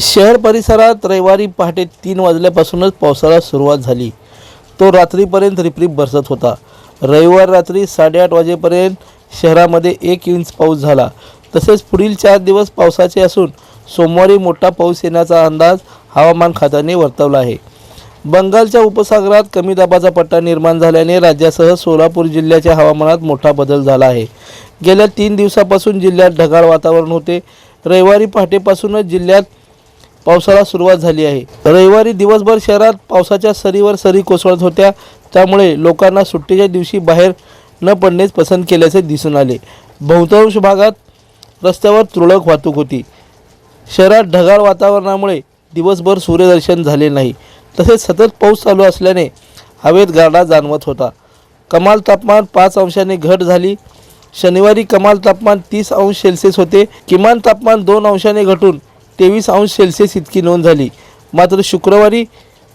शहर परिसरात रविवारी पहाटे तीन वाजल्यापासूनच पावसाला सुरुवात झाली. तो रात्रीपर्यंत रिपरिप बरसत होता. रविवार रात्री साडेआठ वाजेपर्यंत शहरामध्ये एक इंच पाऊस झाला. तसेच पुढील चार दिवस पावसाचे असून सोमवारी मोठा पाऊस येण्याचा अंदाज हवामान खात्याने वर्तवला आहे. बंगालच्या उपसागरात कमी दाबाचा पट्टा निर्माण झाल्याने राज्यासह सोलापूर जिल्ह्याच्या हवामानात मोठा बदल झाला आहे. गेल्या तीन दिवसापासून जिल्ह्यात ढगाळ वातावरण होते. रविवारी पहाटेपासूनच जिल्ह्यात पावसाला सुरुवात झाली आहे. रविवारी दिवसभर शहरात पावसाच्या सरीवर सरी कोसळत होत्या. त्यामुळे लोकांना सुट्टीच्या दिवशी बाहेर न पडणेच पसंत केल्याचे दिसून आले. बहुतांश भागात रस्त्यावर तुरळक वाहतूक होती. शहरात ढगाळ वातावरणामुळे दिवसभर सूर्यदर्शन झाले नाही. तसेच सतत पाऊस चालू असल्याने हवेत गारडा जाणवत होता. कमाल तापमान पाच अंशाने घट झाली. शनिवारी कमाल तापमान तीस अंश सेल्सिअस होते. किमान तापमान दोन अंशाने घटून तेवीस अंश सेल्सिअस इतकी नोंद झाली. मात्र शुक्रवारी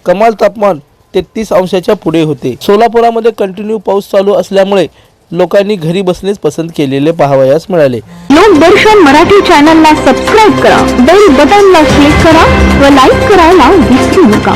कमाल तापमान तेहतीस अंशाच्या पुढे होते. सोलापुरामध्ये कंटिन्यू पाऊस चालू असल्यामुळे लोकांनी घरी बसणेच पसंत केलेले पाहावयास मिळाले. लोकदर्शन मराठी चॅनलला सबस्क्राईब करा बेल बटनला क्लिक करा व लाईक करायला विसरू नका.